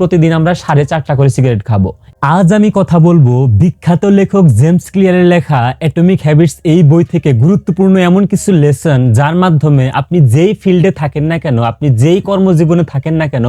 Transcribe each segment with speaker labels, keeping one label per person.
Speaker 1: প্রতিদিন আমরা সাড়ে চারটা করে সিগারেট খাব। আজ আমি কথা বলব বিখ্যাত লেখক জেমস ক্লিয়ারের লেখা অ্যাটমিক হ্যাবিটস এই বই থেকে গুরুত্বপূর্ণ এমন কিছু লেসন যার মাধ্যমে আপনি যেই ফিল্ডে থাকেন না কেন, আপনি যেই কর্মজীবনে থাকেন না কেন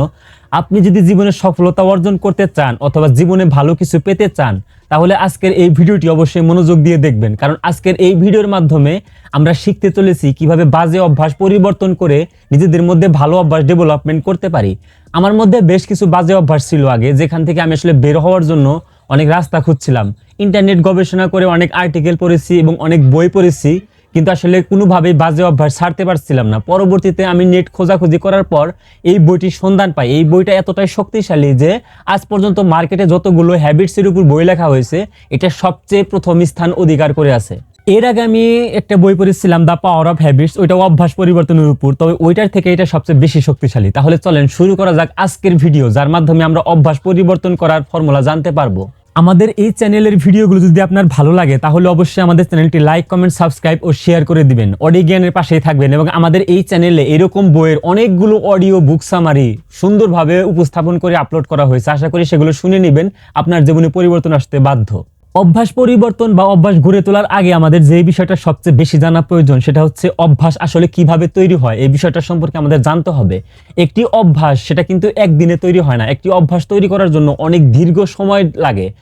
Speaker 1: আপনি যদি জীবনে সফলতা অর্জন করতে চান অথবা জীবনে ভালো কিছু পেতে চান, তাহলে আজকের এই ভিডিওটি অবশ্যই মনোযোগ দিয়ে দেখবেন। কারণ আজকের এই ভিডিওর মাধ্যমে আমরা শিখতে চলেছি কীভাবে বাজে অভ্যাস পরিবর্তন করে নিজেদের মধ্যে ভালো অভ্যাস ডেভেলপমেন্ট করতে পারি। আমার মধ্যে বেশ কিছু বাজে অভ্যাস ছিল আগে, যেখান থেকে আমি আসলে বের হওয়ার জন্য অনেক রাস্তা খুঁজছিলাম। ইন্টারনেট গবেষণা করে অনেক আর্টিকেল পড়েছি এবং অনেক বই পড়েছি। কিন্তু আসলে কোনোভাবেই বাজে অভ্যাস ছাড়তে পারছিলাম না। পরবর্তীতে আমি নেট খোঁজাখুঁজি করার পর এই বইটির সন্ধান পাই। এই বইটা এতটাই শক্তিশালী যে আজ পর্যন্ত মার্কেটে যতগুলো হ্যাবিটসের উপর বই লেখা হয়েছে, এটা সবচেয়ে প্রথম স্থান অধিকার করে আছে। এর আগে আমি একটা বই পড়েছিলাম দ্য পাওয়ার অফ হ্যাবিটস ওইটা অভ্যাস পরিবর্তনের উপর। তবে ওইটার থেকে এটা সবচেয়ে বেশি শক্তিশালী। তাহলে চলেন শুরু করা যাক আজকের ভিডিও যার মাধ্যমে আমরা অভ্যাস পরিবর্তন করার ফর্মুলা জানতে পারব। আমাদের এই চ্যানেলের ভিডিওগুলো যদি আপনার ভালো লাগে, তাহলে অবশ্যই আমাদের চ্যানেলটি লাইক, কমেন্ট, সাবস্ক্রাইব ও শেয়ার করে দিবেন। অডিও জ্ঞানের পাশেই থাকবেন এবং আমাদের এই চ্যানেলে এরকম বইয়ের অনেকগুলো অডিও বুক সামারি সুন্দরভাবে উপস্থাপন করে আপলোড করা হয়েছে। আশা করি সেগুলো শুনে নেবেন। আপনার জীবনে পরিবর্তন আসতে বাধ্য। অভ্যাস পরিবর্তন বা অভ্যাস গড়ে তোলার আগে আমাদের যে বিষয়টা সবচেয়ে বেশি জানা প্রয়োজন, সেটা হচ্ছে অভ্যাস আসলে কীভাবে তৈরি হয়। এই বিষয়টা সম্পর্কে আমাদের জানতে হবে। একটি অভ্যাস, সেটা কিন্তু একদিনে তৈরি হয় না। একটি অভ্যাস তৈরি করার জন্য অনেক দীর্ঘ সময় লাগে।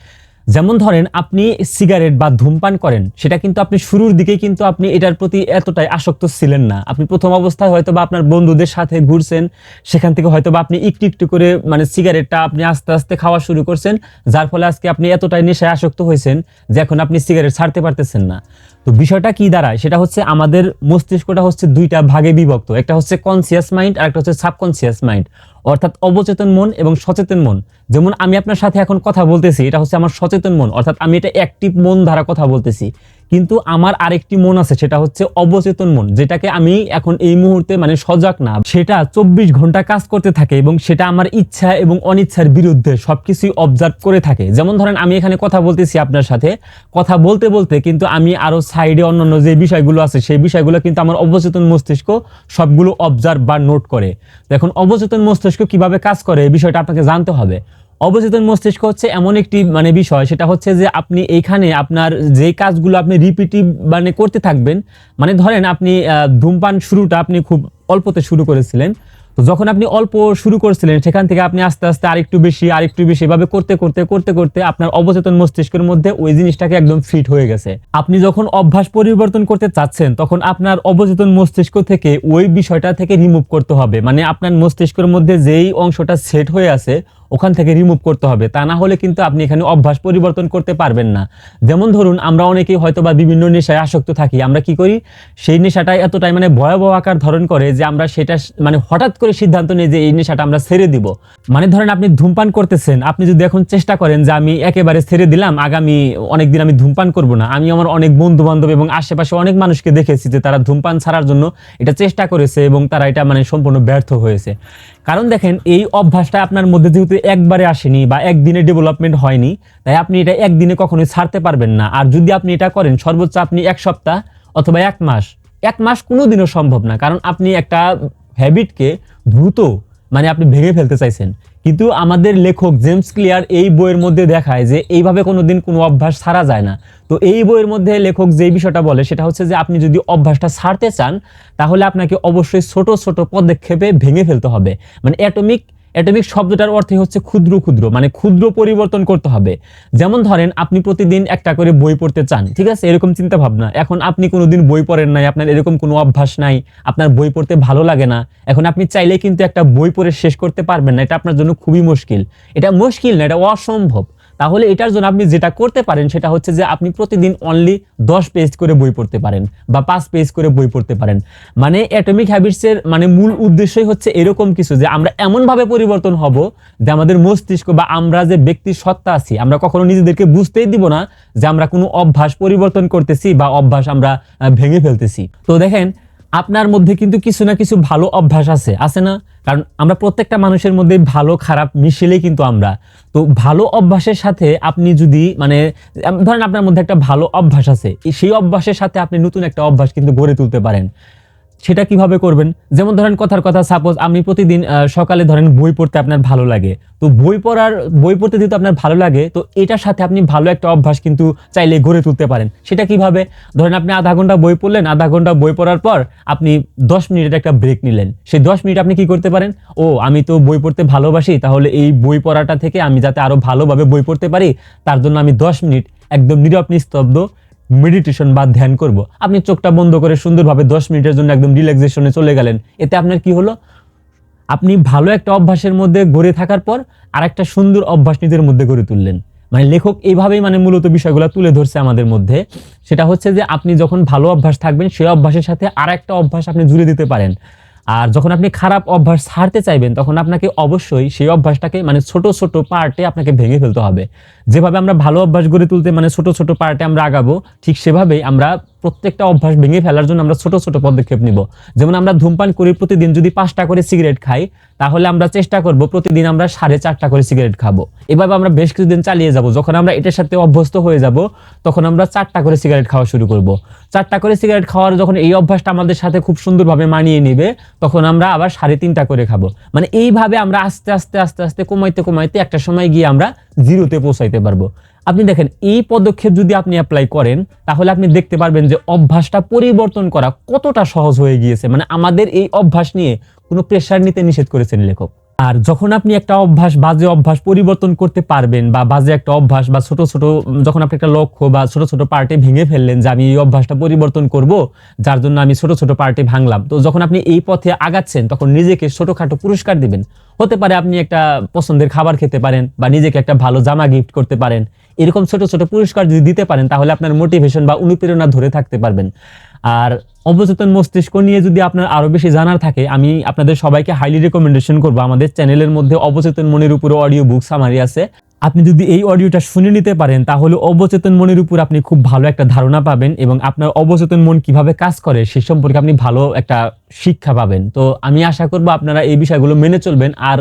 Speaker 1: যেমন ধরেন আপনি সিগারেট বা ধূমপান করেন, সেটা কিন্তু আপনি শুরুর দিকে কিন্তু আপনি এটার প্রতি এতটাই আসক্ত ছিলেন না। আপনি প্রথম অবস্থায় হয়তো বা আপনার বন্ধুদের সাথে ঘুরছেন, সেখান থেকে হয়তো বা আপনি একটু একটু করে মানে সিগারেটটা আপনি আস্তে আস্তে খাওয়া শুরু করছেন, যার ফলে আজকে আপনি এতটাই নেশায় আসক্ত হয়েছেন যে এখন আপনি সিগারেট ছাড়তে পারতেছেন না। তো বিষয়টা কি দাঁড়ায়? সেটা হচ্ছে আমাদের মস্তিষ্কটা হচ্ছে দুইটা ভাগে বিভক্ত। একটা হচ্ছে কনসিয়াস মাইন্ড আর একটা হচ্ছে সাবকনসিয়াস মাইন্ড অর্থাৎ অবচেতন মন এবং সচেতন মন। যেমন আমি আপনার সাথে এখন কথা বলতেছি, এটা হচ্ছে আমার সচেতন মন। অর্থাৎ আমি এটা অ্যাক্টিভ মন দ্বারা কথা বলতেছি। কিন্তু আমার আরেকটি মন আছে, সেটা হচ্ছে অবচেতন মন, যেটাকে আমি এখন এই মুহূর্তে মানে সজাগ না, সেটা চব্বিশ ঘণ্টা কাজ করতে থাকে এবং সেটা আমার ইচ্ছা এবং অনিচ্ছার বিরুদ্ধে সবকিছুই অবজার্ভ করে থাকে। যেমন ধরেন আমি এখানে কথা বলতেছি আপনার সাথে, কথা বলতে বলতে কিন্তু আমি আরও সাইডে অন্যান্য যে বিষয়গুলো আছে, সেই বিষয়গুলো কিন্তু আমার অবচেতন মস্তিষ্ক সবগুলো অবজার্ভ বা নোট করে। এখন অবচেতন মস্তিষ্ক কীভাবে কাজ করে, এই বিষয়টা আপনাকে জানতে হবে। অবচেতন মস্তিষ্ক হচ্ছে এমন একটি মানে বিষয়। সেটা হচ্ছে যে আপনি এইখানে আপনার যে কাজগুলো আপনি রিপিটিভ মানে করতে থাকবেন মানে ধরেন আপনি ধূমপান শুরুটা আপনি খুব অল্পতে শুরু করেছিলেন। তো যখন আপনি অল্প শুরু করছিলেন, সেখান থেকে আপনি আস্তে আস্তে আরেকটু বেশি আরেকটু বেশি, এভাবে করতে করতে করতে করতে আপনার অবচেতন মস্তিষ্কের মধ্যে ওই জিনিসটাকে একদম ফিট হয়ে গেছে। আপনি যখন অভ্যাস পরিবর্তন করতে চাচ্ছেন, তখন আপনার অবচেতন মস্তিষ্ক থেকে ওই বিষয়টা থেকে রিমুভ করতে হবে। মানে আপনার মস্তিষ্কের মধ্যে যেই অংশটা সেট হয়ে আছে ওখান থেকে রিমুভ করতে হবে। তা না হলে কিন্তু আপনি এখানে অভ্যাস পরিবর্তন করতে পারবেন না। যেমন ধরুন, আমরা অনেকেই হয়তো বা বিভিন্ন নেশায় আসক্ত থাকি। আমরা কি করি? সেই নেশাটা এতটাই মানে ভয়াবহ আকার ধারণ করে যে আমরা সেটা মানে হঠাৎ করে সিদ্ধান্ত নিই যে এই নেশাটা আমরা ছেড়ে দিব। মানে ধরেন আপনি ধূমপান করতেছেন। আপনি যদি এখন চেষ্টা করেন যে আমি একেবারে ছেড়ে দিলাম, আগামী অনেকদিন আমি ধূমপান করব না। আমি আমার অনেক বন্ধু বান্ধব এবং আশেপাশে অনেক মানুষকে দেখেছি যে তারা ধূমপান ছাড়ার জন্য এটা চেষ্টা করেছে এবং তারা এটা মানে সম্পূর্ণ ব্যর্থ হয়েছে। কারণ দেখেন, এই অভ্যাসটা আপনার মধ্যে যেহেতু একবারে আসেনি বা একদিনে ডেভেলপমেন্ট হয়নি, তাই আপনি এটা একদিনে কখনোই ছাড়তে পারবেন না। আর যদি আপনি এটা করেন, সর্বোচ্চ আপনি এক সপ্তাহ অথবা এক মাস এক মাস কোনো দিনও সম্ভব না। কারণ আপনি একটা হ্যাবিটকে দ্রুত মানে আপনি ভেঙে ফেলতে চাইছেন। কিন্তু আমাদের লেখক জেমস ক্লিয়ার এই বইয়ের মধ্যে দেখায় যে এইভাবে কোনো দিন কোনো অভ্যাস ছাড়া যায় না। তো এই বইয়ের মধ্যে লেখক যে বিষয়টা বলে সেটা হচ্ছে যে আপনি যদি অভ্যাসটা ছাড়তে চান, তাহলে আপনাকে অবশ্যই ছোট ছোট পদক্ষেপে ভেঙে ফেলতে হবে। মানে অ্যাটমিক অ্যাটমিক শব্দটার অর্থে হচ্ছে ক্ষুদ্র ক্ষুদ্র মানে ক্ষুদ্র পরিবর্তন করতে হবে। যেমন ধরেন, আপনি প্রতিদিন একটা করে বই পড়তে চান, ঠিক আছে? এরকম চিন্তা ভাবনা এখন আপনি কোনোদিন বই পড়েন নাই, আপনার এরকম কোনো অভ্যাস নাই, আপনার বই পড়তে ভালো লাগে না, এখন আপনি চাইলে কিন্তু একটা বই পড়ে শেষ করতে পারবেন না, এটা আপনার জন্য খুবই মুশকিল। এটা মুশকিল না, এটা অসম্ভব। তাহলে এটার জন্য আপনি যেটা করতে পারেন সেটা হচ্ছে যে আপনি প্রতিদিন অনলি দশ পেজ করে বই পড়তে পারেন বা পাঁচ পেজ করে বই পড়তে পারেন। মানে অ্যাটমিক হ্যাবিটসের মানে মূল উদ্দেশ্যই হচ্ছে এরকম কিছু যে আমরা এমনভাবে পরিবর্তন হব যে আমাদের মস্তিষ্ক বা আমরা যে ব্যক্তির সত্তা আছি, আমরা কখনো নিজেদেরকে বুঝতেই দিব না যে আমরা কোনো অভ্যাস পরিবর্তন করতেছি বা অভ্যাস আমরা ভেঙে ফেলতেছি। তো দেখেন আপনার মধ্যে কিন্তু কিছু না কিছু ভালো অভ্যাস আছে আছে না? কারণ আমরা প্রত্যেকটা মানুষের মধ্যে ভালো, খারাপ মিশেলেই কিন্তু আমরা। তো ভালো অভ্যাসের সাথে আপনি যদি মানে ধরেন আপনার মধ্যে একটা ভালো অভ্যাস আছে সেই অভ্যাসের সাথে আপনি নতুন একটা অভ্যাস কিন্তু গড়ে তুলতে পারেন। সেটা কীভাবে করবেন? যেমন ধরেন কথার কথা সাপোজ আপনি প্রতিদিন সকালে ধরেন বই পড়তে আপনার ভালো লাগে। তো বই পড়ার, বই পড়তে যেহেতু আপনার ভালো লাগে, তো এটার সাথে আপনি ভালো একটা অভ্যাস কিন্তু চাইলে গড়ে তুলতে পারেন। সেটা কীভাবে? ধরেন আপনি আধা ঘণ্টা বই পড়লেন, আধা ঘণ্টা বই পড়ার পর আপনি দশ মিনিটের একটা ব্রেক নিলেন। সেই দশ মিনিট আপনি কি করতে পারেন? ও, আমি তো বই পড়তে ভালোবাসি, তাহলে এই বই পড়াটা থেকে আমি যাতে আরও ভালোভাবে বই পড়তে পারি, তার জন্য আমি দশ মিনিট একদম নীরব, নিস্তব্ধ মেডিটেশন বা ধ্যান করব। আপনি চোখটা বন্ধ করে সুন্দরভাবে দশ মিনিটের জন্য একদম রিল্যাক্সেশনে চলে গেলেন। এতে আপনার কি হলো? আপনি ভালো একটা অভ্যাসের মধ্যে গড়ে থাকার পর আর একটা সুন্দর অভ্যাস নিজের মধ্যে গড়ে তুললেন। মানে লেখক এইভাবেই মানে মূলত বিষয়গুলো তুলে ধরছে আমাদের মধ্যে। সেটা হচ্ছে যে আপনি যখন ভালো অভ্যাস থাকবেন, সেই অভ্যাসের সাথে আর একটা অভ্যাস আপনি জুড়ে দিতে পারেন। আর যখন আপনি খারাপ অভ্যাস ছাড়তে চাইবেন, তখন আপনাকে অবশ্যই সেই অভ্যাসটাকে মানে ছোট ছোট পার্টে আপনাকে ভেঙে ফেলতে হবে। যেভাবে আমরা ভালো অভ্যাস গড়ে তুলতে মানে ছোট ছোট পার্টে আমরা আগাবো, ঠিক সেভাবেই আমরা প্রত্যেকটা অভ্যাস ভেঙে ফেলার জন্য আমরা ছোট ছোট পদক্ষেপ নিব। যেমন আমরা ধূমপান করি প্রতিদিন, যদি পাঁচটা করে সিগারেট খাই, তাহলে আমরা চেষ্টা করব প্রতিদিন আমরা সাড়ে চারটা করে সিগারেট খাব। এভাবে আমরা বেশ কিছুদিন চালিয়ে যাব। যখন আমরা এটার সাথে অভ্যস্ত হয়ে যাব, তখন আমরা চারটা করে সিগারেট খাওয়া শুরু করব। চারটা করে সিগারেট খাওয়ার যখন এই অভ্যাসটা আমাদের সাথে খুব সুন্দরভাবে মানিয়ে নেবে, তখন আমরা আবার সাড়ে তিনটা করে খাব। মানে এইভাবে আমরা আস্তে আস্তে আস্তে আস্তে কমাইতে কমাইতে একটা সময় গিয়ে আমরা জিরোতে পৌঁছাইতে পারব। আপনি দেখেন, এই পদক্ষেপ যদি আপনি অ্যাপ্লাই করেন, তাহলে আপনি দেখতে পারবেন যে অভ্যাসটা পরিবর্তন করা কতটা সহজ হয়ে গিয়েছে। মানে আমাদের এই অভ্যাস নিয়ে কোনো প্রেশার নিতে নিষেধ করেছেন লেখক। আর যখন আপনি একটা অভ্যাস, বাজে অভ্যাস পরিবর্তন করতে পারবেন বা বাজে একটা অভ্যাস বা ছোট ছোট, যখন আপনি একটা লক্ষ্য বা ছোট ছোট পার্টে ভেঙে ফেললেন যে আমি এই অভ্যাসটা পরিবর্তন করব, যার জন্য আমি ছোট ছোট পার্টে ভাঙলাম। তো যখন আপনি এই পথে আগাচ্ছেন, তখন নিজেকে ছোটখাটো পুরস্কার দিবেন। হতে পারে আপনি একটা পছন্দের খাবার খেতে পারেন বা নিজেকে একটা ভালো জামা গিফট করতে পারেন। এরকম ছোট ছোট পুরস্কার যদি দিতে পারেন, তাহলে আপনার মোটিভেশন বা অনুপ্রেরণা ধরে থাকতে পারবেন। আর অবচেতন মস্তিষ্ক নিয়ে যদি আপনার আরও বেশি জানার থাকে, আমি আপনাদের সবাইকে হাইলি রেকমেন্ডেশন করব। আমাদের চ্যানেলের মধ্যে অবচেতন মনের উপরে অডিও বুক সামারি আছে। আপনি যদি এই অডিওটা শুনে নিতে পারেন, তাহলে অবচেতন মনের উপর আপনি খুব ভালো একটা ধারণা পাবেন এবং আপনার অবচেতন মন কীভাবে কাজ করে, সে সম্পর্কে আপনি ভালো একটা শিক্ষা পাবেন। তো আমি আশা করব আপনারা এই বিষয়গুলো মেনে চলবেন। আর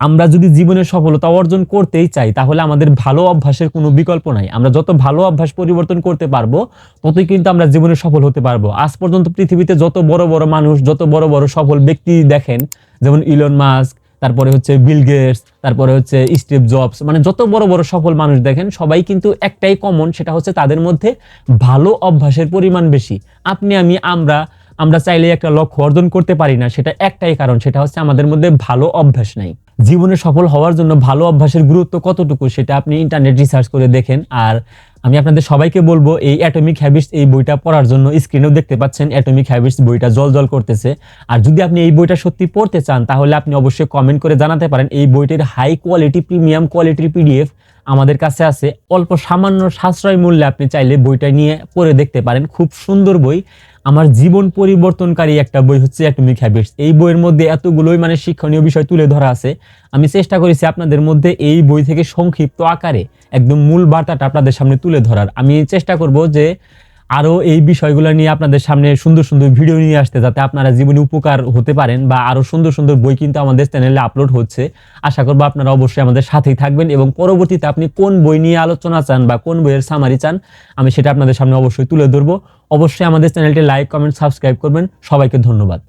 Speaker 1: আমরা যদি জীবনে সফলতা অর্জন করতেই চাই, তাহলে আমাদের ভালো অভ্যাসের কোনো বিকল্প নাই। আমরা যত ভালো অভ্যাস পরিবর্তন করতে পারব, ততই কিন্তু আমরা জীবনে সফল হতে পারব। আজ পর্যন্ত পৃথিবীতে যত বড় বড় মানুষ, যত বড় বড় সফল ব্যক্তি দেখেন, যেমন ইলন মাস্ক তারপরে হচ্ছে বিল গেটস তারপরে হচ্ছে স্টিভ জবস মানে যত বড় বড় সফল মানুষ দেখেন, সবাই কিন্তু একটাই কমন সেটা হচ্ছে তাদের মধ্যে ভালো অভ্যাসের পরিমাণ বেশি। আপনি, আমি, আমরা আমরা চাইলে একটা লক্ষ্য অর্জন করতে পারি না, সেটা একটাই কারণ, সেটা হচ্ছে আমাদের মধ্যে ভালো অভ্যাস নাই। জীবনে সফল হওয়ার জন্য ভালো অভ্যাসের গুরুত্ব কতটুকু সেটা আপনি ইন্টারনেট রিসার্চ করে দেখেন। আর আমি আপনাদের সবাইকে বলব, এই অ্যাটমিক হ্যাবিটস এই বইটা পড়ার জন্য স্ক্রিনেও দেখতে পাচ্ছেন অ্যাটমিক হ্যাবিটস বইটা জল জল করতেছে। আর যদি আপনি এই বইটা সত্যি পড়তে চান, তাহলে আপনি অবশ্যই কমেন্ট করে জানাতে পারেন। এই বইটির হাই কোয়ালিটি প্রিমিয়াম কোয়ালিটির পিডিএফ আমাদের কাছে আছে। অল্প সামান্য সাশ্রয় মূল্যে আপনি চাইলে বইটা নিয়ে পড়ে দেখতে পারেন। খুব সুন্দর বই। আমার জীবন পরিবর্তনকারী একটা বই হচ্ছে অ্যাটমিক হ্যাবিটস এই বইয়ের মধ্যে এতগুলোই মানে শিক্ষণীয় বিষয় তুলে ধরা আছে। আমি চেষ্টা করেছি আপনাদের মধ্যে এই বই থেকে সংক্ষিপ্ত আকারে একদম মূল বার্তাটা আপনাদের সামনে তুলে ধরার। আমি চেষ্টা করব যে আরও এই বিষয়গুলো নিয়ে আপনাদের সামনে সুন্দর সুন্দর ভিডিও নিয়ে আসতে যাতে আপনারা জীবনে উপকার হতে পারেন বা আরও সুন্দর সুন্দর বই কিন্তু আমাদের চ্যানেলে আপলোড হচ্ছে। আশা করব আপনারা অবশ্যই আমাদের সাথেই থাকবেন এবং পরবর্তীতে আপনি কোন বই নিয়ে আলোচনা চান বা কোন বইয়ের সামারি চান, আমি সেটা আপনাদের সামনে অবশ্যই তুলে ধরবো। অবশ্যই আমাদের চ্যানেলটি লাইক কমেন্ট সাবস্ক্রাইব করবেন। সবাইকে ধন্যবাদ।